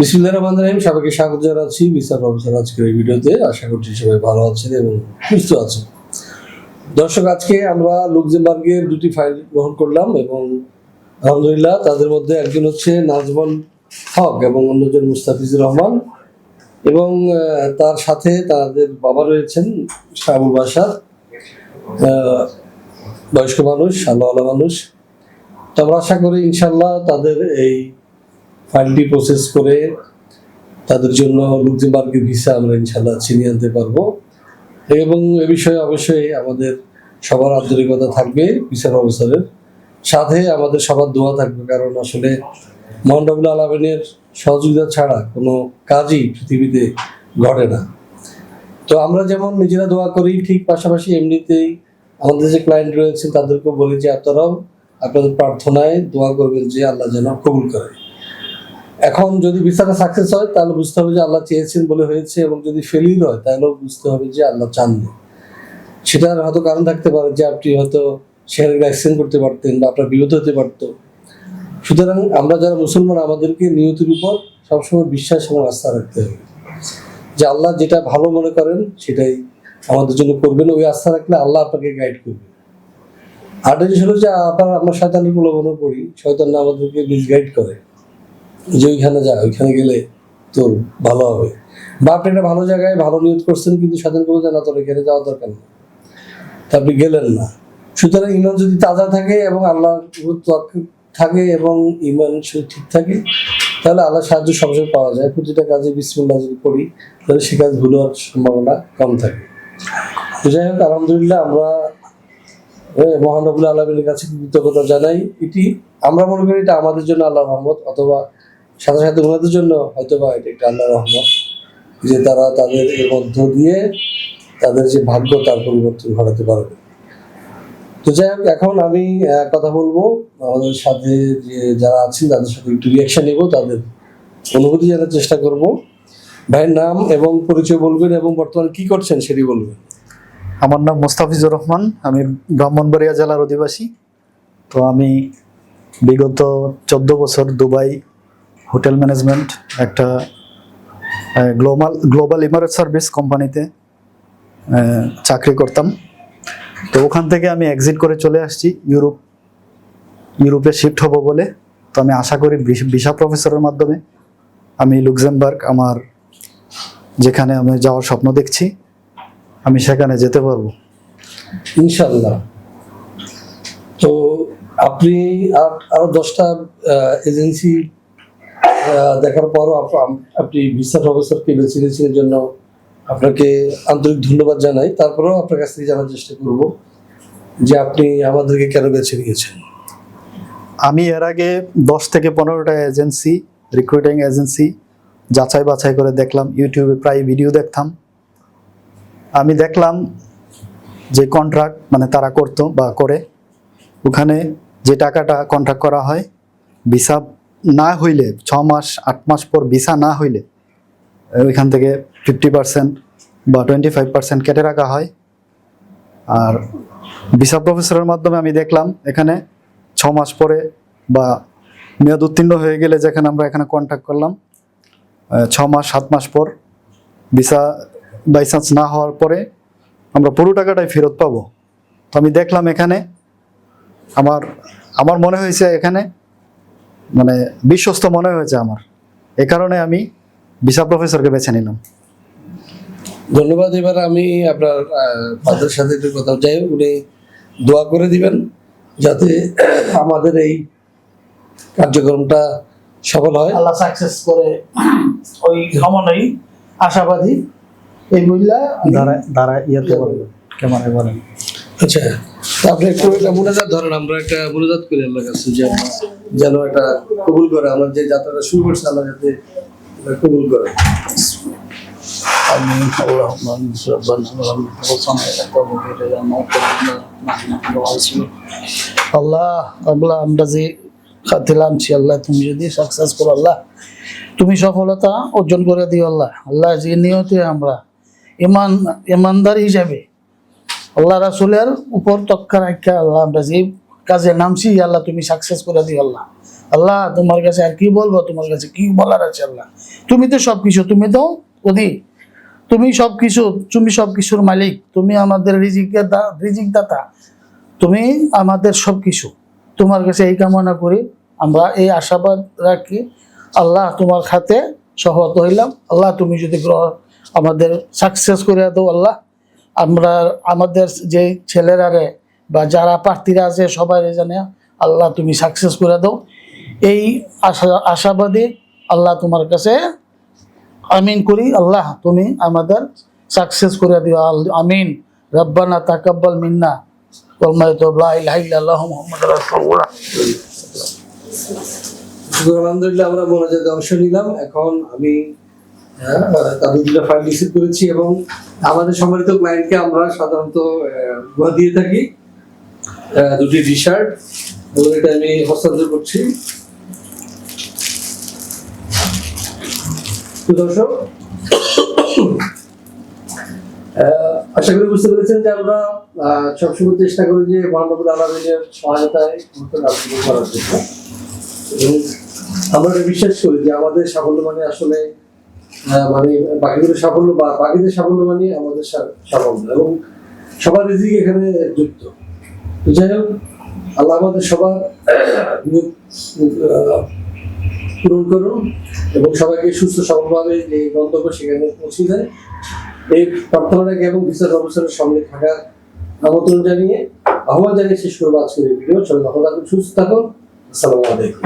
বিসমুল্লাহ রহমান রহিম, সবাইকে স্বাগত জানাচ্ছি বিচার প্রফেসর আজকের এই ভিডিওতে। আশা করছি সবাই ভালো আছেন এবং সুস্থ আছেন। দর্শক, আজকে আমরা লুক্সেমবার্গের দুটি ফাইল গ্রহণ করলাম এবং আলহামদুলিল্লাহ তাদের মধ্যে একজন হচ্ছে নাজমল হক এবং অন্যজন মুস্তাফিজুর রহমান এবং তার সাথে তাদের বাবা রয়েছেন শাহুল বাসার বয়স্ক মানুষ আল্লাহ মানুষ। তো আমরা আশা করি ইনশাল্লাহ তাদের এই ফাইলটি প্রসেস করে তাদের জন্য লুক্সেমবার্গের ভিসা আমরা ইনশাল্লাহ ছিনিয়ে আনতে পারব। এবং এ বিষয়ে অবশ্যই আমাদের সবার আন্তরিকতা থাকবে বিচার অবসরের সাথে আমাদের সবার দোয়া থাকবে, কারণ আসলে মহানবুল আলমিনের সহযোগিতা ছাড়া কোনো কাজই পৃথিবীতে ঘটে না। তো আমরা যেমন নিজেরা দোয়া করি, ঠিক পাশাপাশি এমনিতেই আমাদের যে ক্লায়েন্ট রয়েছে তাদেরকেও বলি যে আপনারাও আপনাদের প্রার্থনায় দোয়া করবেন যে আল্লাহ যেন কবুল করে। এখন যদি ভিসাটা সাকসেস হয়, তাহলে বুঝতে হবে যে আল্লাহ চেয়েছেন বলে হয়েছে এবং যদি ফেলির হয়, তাহলেও বুঝতে হবে যে আল্লাহ চাননি। সেটার হয়তো কারণ থাকতে পারে যে আপনি হয়তো শেয়ারের অ্যাক্সিডেন্ট করতে পারতেন বা আপনার বিরোধ হতে পারতো। সুতরাং আমরা যারা মুসলমান, আমাদেরকে নিয়তির উপর সবসময় বিশ্বাস এবং আস্থা রাখতে হবে। যে আল্লাহ যেটা ভালো মনে করেন, সেটাই আমাদের জন্য করবেন। ওই আস্থা রাখলে আল্লাহ আপনাকে গাইড করবে। আরেকটা জিনিস হলো যে আবার আমরা শয়তানের প্রলোভনে পড়ি। শয়তান আমাদেরকে মিসগাইড করে। যে ওইখানে যা, ওইখানে গেলে তোর ভালো হবে। বা আপনি ভালো জায়গায় ভালো নিয়োগ করছেন, কিন্তু সাধারণ করে না তোর এখানে যাওয়া দরকার নেই। তা আপনি গেলেন না। সুতরাং ইমান যদি তাজা থাকে এবং আল্লাহ থাকে এবং ইমান ঠিক থাকে, তাহলে আল্লাহ সাহায্য সবসময় পাওয়া যায়। প্রতিটা কাজে বিসমিল্লাহ যদি করি তাহলে সে কাজ ভুল হওয়ার সম্ভাবনা কম থাকে। যাই হোক, আলহামদুলিল্লাহ আমরা মহানবুল আলমের কাছে কৃতজ্ঞতা জানাই। এটি আমরা মনে করি এটা আমাদের জন্য আল্লাহ রহমত, অথবা সাথে সাথে ওনাদের জন্য হয়তো বা এটা একটা আল্লাহ রহমত, যে তারা তাদের এর মধ্য দিয়ে তাদের যে ভাগ্য তার পরিবর্তন ঘটাতে পারবে। তো যাই হোক, এখন আমি কথা বলব। আমাদের সাথে যে যারা আছেন, তাদের সাথে একটু রিয়াকশন নিব, তাদের অনুভূতি জানার চেষ্টা করব। ভাইয়ের নাম এবং পরিচয় বলবেন এবং বর্তমানে কি করছেন সেটি বলবেন। আমার নাম মোস্তাফিজুর রহমান, আমি ব্রাহ্মণবাড়িয়া জেলার অধিবাসী। তো আমি বিগত চোদ্দ বছর দুবাই হোটেল ম্যানেজমেন্ট একটা গ্লোবাল গ্লোবাল ইমারেট সার্ভিস কোম্পানিতে চাকরি করতাম। তো ওখান থেকে আমি এক্সিট করে চলে আসছি, ইউরোপ, ইউরোপে শিফট হব বলে। তো আমি আশা করি ভিসা প্রফেসরের মাধ্যমে আমি লুক্সেমবার্গ আমার, যেখানে আমি যাওয়ার স্বপ্ন দেখছি। আমি সেখানে যেতে পারব। ইনশাল্লাহ তো আপনি আর দশটা এজেন্সি দেখার পরও আপ- আপনি ভিসা প্রফেসরকে বেছে নিয়েছেন এর জন্য আপনাকে আন্তরিক ধন্যবাদ জানাই। তারপরেও আপনার কাছ থেকে জানার চেষ্টা করব যে আপনি আমাদেরকে কেন বেছে নিয়েছেন। আমি এর আগে দশ থেকে পনেরোটা এজেন্সি রিক্রুটিং এজেন্সি যাচাই বাছাই করে দেখলাম ইউটিউবে প্রায় ভিডিও দেখতাম। আমি দেখলাম যে কন্ট্রাক্ট মানে তারা করতো বা করে, ওখানে যে টাকাটা কন্ট্রাক্ট করা হয় ভিসা না হইলে, ছ মাস, আট মাস পর ভিসা না হইলে, ওইখান থেকে ফিফটি পার্সেন্ট বা টোয়েন্টি ফাইভ পার্সেন্ট কেটে রাখা হয়। আর ভিসা প্রফেসরের মাধ্যমে আমি দেখলাম, এখানে ছ মাস পরে বা মেয়াদ উত্তীর্ণ হয়ে গেলে যেখানে আমরা এখানে কন্ট্যাক্ট করলাম ছ মাস, সাত মাস পর ভিসা বাই চান্স না হওয়ার পরে আমরা পুরো টাকাটাই ফেরত পাবো। তো আমি দেখলাম এখানে আমার আমার মনে হয়েছে এখানে মানে বিশ্বস্ত মনে হয়েছে আমার। এ কারণে আমি ভিসা প্রফেসরকে বেছে নিলাম। ধন্যবাদ এবার আমি আপনার ফাদারের সাথে একটু কথা যাই উনি দোয়া করে দিবেন যাতে আমাদের এই কার্যক্রমটা সফল হয়। আল্লাহ সাকসেস করে ওই ভ্রমণেই আশাবাদী এই বললা দাঁড়া দাঁড়া ইয়েতে বলেন ক্যামেরায় বলেন আচ্ছা তা আপনি একটু একটা মুনাজাত ধরেন আমরা একটা মুনাজাত করি আল্লাহর কাছে যে যেন একটা কবুল করে আমরা যে যাত্রাটা শুরু করছে আল্লাহ যাতে এটা কবুল করে آمين اللهم انصر ربنا وصلنا إلى قومك إلى موت نحن وعصير আল্লাহ আল্লাহ আমরা যে খাতে আনছি আল্লাহ তুমি যদি সাকসেস করো আল্লাহ তুমি সফলতা অর্জন করে দিও আল্লাহ আল্লাহ যে নিয়তে আমরা ইমান, ইমানদার হিসাবে। আল্লাহ রাসুলের উপর তক্কা রাখা আল্লাহ, আমরা যে কাজে নামছি, আল্লাহ তুমি সাকসেস করে দিও আল্লাহ। আল্লাহ, তোমার কাছে আর কি বলব? তোমার কাছে কি বলার আছে আল্লাহ? তুমি তো সব কিছু তুমি তো অধি তুমি সব কিছু তুমি সব কিছুর মালিক। তুমি আমাদের রিজিকের রিজিক দাতা। তুমি আমাদের সব কিছু তোমার কাছে এই কামনা করি, আমরা এই আশাবাদ রাখি। আল্লাহ তোমার খাতে সহত হইলাম। আল্লাহ তুমি যদি গ্রহ আমাদের সাকসেস করে দাও আল্লাহ। আমরা আমাদের যে ছেলেরারে বা যারা প্রার্থীরা আছে সবাই জানে, আল্লাহ তুমি সাকসেস করে দাও। এই আশা, আশাবাদী আল্লাহ তোমার কাছে আমিন করি। আল্লাহ তুমি আমাদের সাকসেস করে দিও। আমিন। রব্বানা তাকাব্বাল মিন্না। কলমায় তো লা ইলাহা ইল্লাল্লাহু মুহাম্মাদুর রাসূলুল্লাহ। তো আলহামদুলিল্লাহ, আমরা মোনাজাতে অংশ নিলাম। এখন আমি তাদের দুটো ফাইল রিসিভ করেছি এবং আমাদের সম্মানিত ক্লায়েন্টকে আমরা সাধারণত আহ, দিয়ে থাকি দুটি টি এবং এটা আমি হস্তান্তর করছি। দর্শক আশা করি বুঝতে পেরেছেন যে আমরা সবসময় চেষ্টা করি যে মহানবুল আলমিনের সহায়তায় করার আমরা বিশ্বাস করি যে আমাদের সাফল্য মানে আসলে মানে সাফল্য বা বাকিদের সাফল্য মানে আমাদের সাফল্য এবং সবার রিজিক এখানে যুক্ত। যাই হোক, আল্লাহ আমাদের সবার পূরণ করুন এবং সবাইকে সুস্থ সবলভাবে যে গন্তব্য সেখানে পৌঁছে দেয়। এই প্রার্থনাটাকে এবং বিচার ব্যবস্থার সঙ্গে থাকার আমন্ত্রণ জানিয়ে আহ্বান জানিয়ে শেষ করব আজকের ভিডিও। সবাই ভালো থাকুন সুস্থ থাকুন। আসসালামু আলাইকুম।